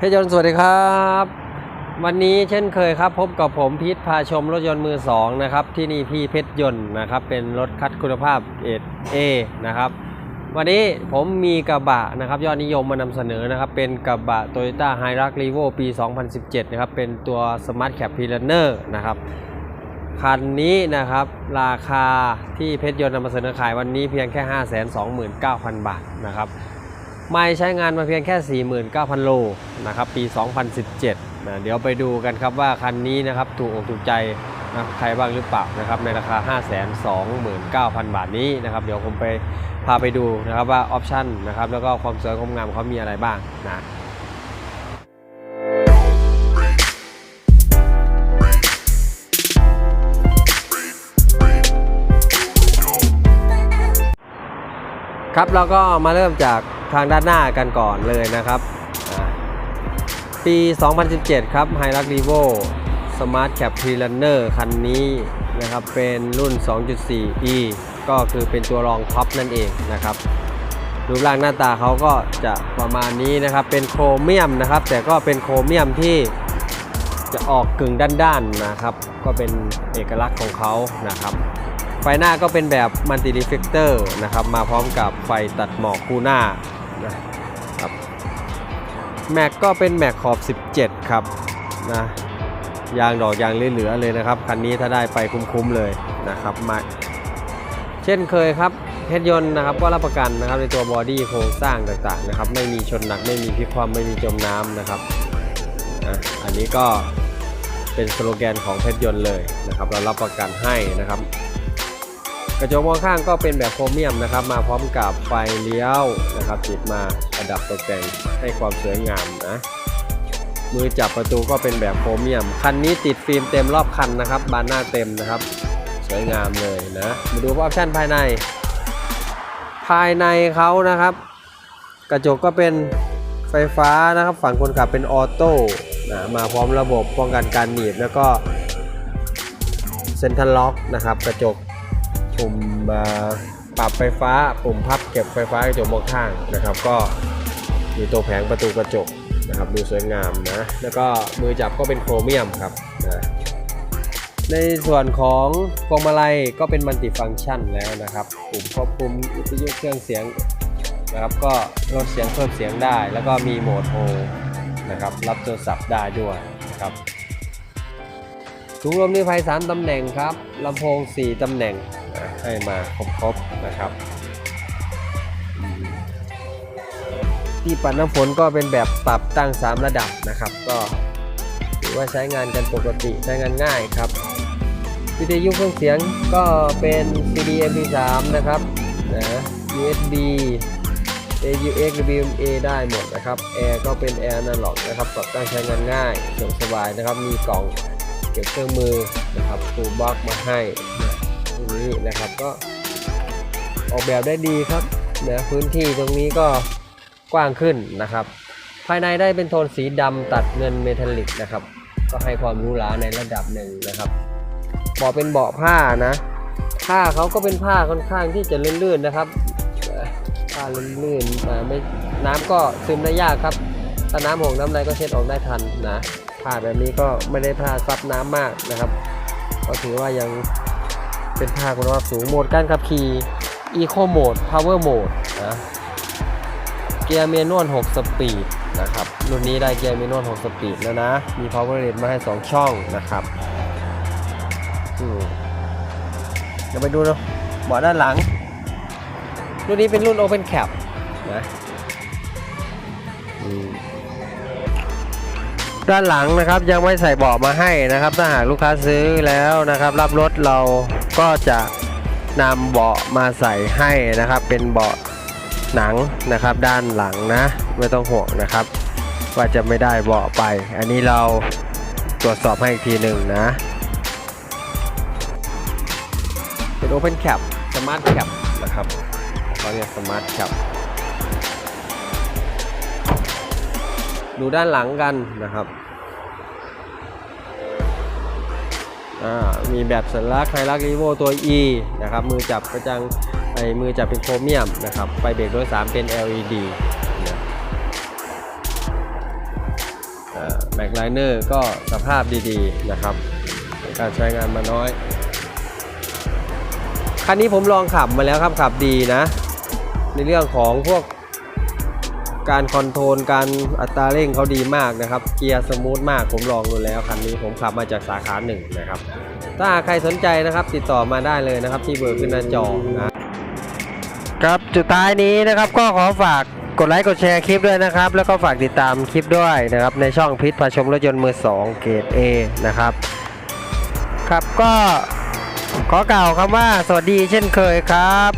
เพชรยนต์สวัสดีครับ วันนี้เช่นเคยครับ พบกับผมพีทพาชมรถยนต์มือสองนะครับที่นี่พี่เพชรยนต์นะครับเป็นรถคัดคุณภาพเอเอนะครับวันนี้ผมมีกระบะนะครับยอดนิยมมานำเสนอนะครับเป็นกระบะ Toyota h i r u x r e v o ปี 2017 นะครับเป็นตัว Smart Cap p i l a n e r นะครับคันนี้นะครับราคาที่เพชรยนต์นำมาเสนอขายวันนี้เพียงแค่ 529,000 บาทนะครับ ไม่ใช้งานมาเพียงแค่ 49,000 โลนะครับปี 2017นะเดี๋ยวไปดูกันครับว่าคันนี้นะครับถูกอกถูกใจนะใครบ้างหรือเปล่านะครับในราคา 529,000 บาทนี้นะครับเดี๋ยวผมไปพาไปดูนะครับว่าออปชั่นนะครับแล้วก็ความสวยความงามเขามีอะไรบ้างนะครับเราก็มาเริ่มจาก ทางด้านหน้ากันก่อนเลยนะครับอ่าปี 2017 ครับ h i l u x r e v o Smart Cap p r e r u n n e r คันนี้นะครับ เป็นรุ่น 2.4e ก็คือเป็นตัวรองท็อปนั่นเองนะครับรูปร่างหน้าตาเขาก็จะประมาณนี้นะครับ เป็นโครเมียมนะครับ แต่ก็เป็นโครเมียมที่จะออกกึ่งด้านๆนะครับ ก็เป็นเอกลักษณ์ของเขานะครับ ไฟหน้าก็เป็นแบบมัลติรีเฟกเตอร์นะครับ มาพร้อมกับไฟตัดหมอกคู่หน้า นะครับแม็กก็เป็นแม็กขอบ 17 ครับนะยางดอกยางเหลือๆเลยนะครับ คันนี้ถ้าได้ไปคุ้มๆเลยนะครับมาเช่นเคยครับเพชรยนต์นะครับก็รับประกันนะครับในตัวบอดี้โครงสร้างต่างๆนะครับไม่มีชนหนักไม่มีพิความไม่มีจมน้ำนะครับอะอันนี้ก็เป็นสโลแกนของเพชรยนต์เลยนะครับ เรารับประกันให้นะครับ กระจกมองข้างก็เป็นแบบโครเมียมนะครับ มาพร้อมกับไฟเลี้ยวนะครับติดมาประดับตกแต่งให้ความสวยงามนะมือจับประตูก็เป็นแบบโครเมียม คันนี้ติดฟิล์มเต็มรอบคันนะครับ บานหน้าเต็มนะครับ สวยงามเลยนะ มาดูออปชั่นภายใน ภายในเขานะครับ กระจกก็เป็นไฟฟ้านะครับ ฝั่งคนขับเป็นออโต้นะมาพร้อมระบบป้องกันการหนีบแล้วก็เซ็นทรัลล็อกนะครับ กระจก ปุ่มปรับไฟฟ้า ปุ่มพับเก็บไฟฟ้ากระจกมองข้างนะครับ ก็มีตัวแผงประตูกระจกนะครับดูสวยงามนะ แล้วก็มือจับก็เป็นโครเมียมครับนะในส่วนของพวงมาลัยก็เป็นมัลติฟังก์ชันแล้วนะครับปุ่มควบคุมวิทยุเครื่องเสียงนะครับก็ลดเสียงเพิ่มเสียงได้ แล้วก็มีโหมดโทรนะครับรับโทรศัพท์ได้ด้วยนะครับถุงลมนิรภัย3ตำแหน่งครับลำโพง 4 ตำแหน่ง ให้มาครบๆนะครับที่ปัดน้ำฝนก็เป็นแบบปรับตั้ง 3 ระดับนะครับ ก็ถือว่าใช้งานกันปกติใช้งานง่ายครับวิทยุเครื่องเสียงก็เป็น CD MP3 นะครับนะ USB AUX WMA ได้หมดนะครับแอร์ก็เป็นแอร์อนาล็อกนะครับปรับตั้งใช้งานง่ายสะดวกสบายนะครับ มีกล่องเก็บเครื่องมือนะครับตูบ็อกมาให้นะตรงนี้นะครับ ก็ออกแบบได้ดีครับนะพื้นที่ตรงนี้ก็กว้างขึ้นนะครับ ภายในได้เป็นโทนสีดำตัดเงินเมทัลลิกนะครับ ก็ให้ความหรู้หราในระดับหนึ่งนะครับเบาะเป็นเบาะผ้านะ ผ้าเขาก็เป็นผ้าค่อนข้างที่จะลื่นๆนะครับผ้าลื่นๆอ่าไม่น้ำก็ซึมได้ยากครับถ้าน้ำหงน้ำอะไรก็เช็ดออกได้ทันนะผ้าแบบนี้ก็ไม่ได้ผ้าซับน้ำมากนะครับ ก็ถือว่ายัง เป็นผ้าคุณภาพสูงโหมดการขับขี่ Eco Mode Power Mode นะเกียร์เมนวล6สปีดนะครับรุ่นนี้ได้เกียร์เมนวล6สปีดแล้วนะ มี Power Rate มาให้ 2 ช่องนะครับเดี๋ยวไปดูเนาะเบาะด้านหลัง รุ่นนี้เป็นรุ่น Open Cap นะอืม ด้านหลังนะครับยังไม่ใส่เบาะมาให้นะครับ ถ้าหากลูกค้าซื้อแล้วนะครับ รับรถเราก็จะนำเบาะมาใส่ให้นะครับ เป็นเบาะหนังนะครับ ด้านหลังนะไม่ต้องห่วงนะครับ ว่าจะไม่ได้เบาะไป อันนี้เราตรวจสอบให้อีกทีหนึ่งนะ เป็น Open Cap Smart Cap นะครับเขาเรียก Smart Cap ดูด้านหลังกันนะครับมีแบบสัญลักษณ์ไฮรักรีโวตัว E นะครับ มือจับกระจังไอมือจับเป็นโครเมียมนะครับ ไฟเบรกด้วย3เป็น LED นะม็กไลเนอร์ก็สภาพดีๆนะครับ การใช้งานมาน้อย คันนี้ผมลองขับมาแล้วครับ ขับดีนะ ในเรื่องของพวก การคอนโทรลการอัตราเร่งเขาดีมากนะครับ เกียร์สมูทมากผมลองดูแล้วคันนี้ผมขับมาจากสาขาหนึ่งนะครับ ถ้าใครสนใจนะครับติดต่อมาได้เลยนะครับ ที่เบอร์ขึ้นหน้าจอนะครับจุดท้ายนี้นะครับก็ขอฝากกดไลค์กดแชร์คลิปด้วยนะครับ แล้วก็ฝากติดตามคลิปด้วยนะครับ ในช่องพิษพาชมรถยนต์มือ2เกรด A นะครับครับก็ขอกล่าวคำว่าสวัสดีเช่นเคยครับ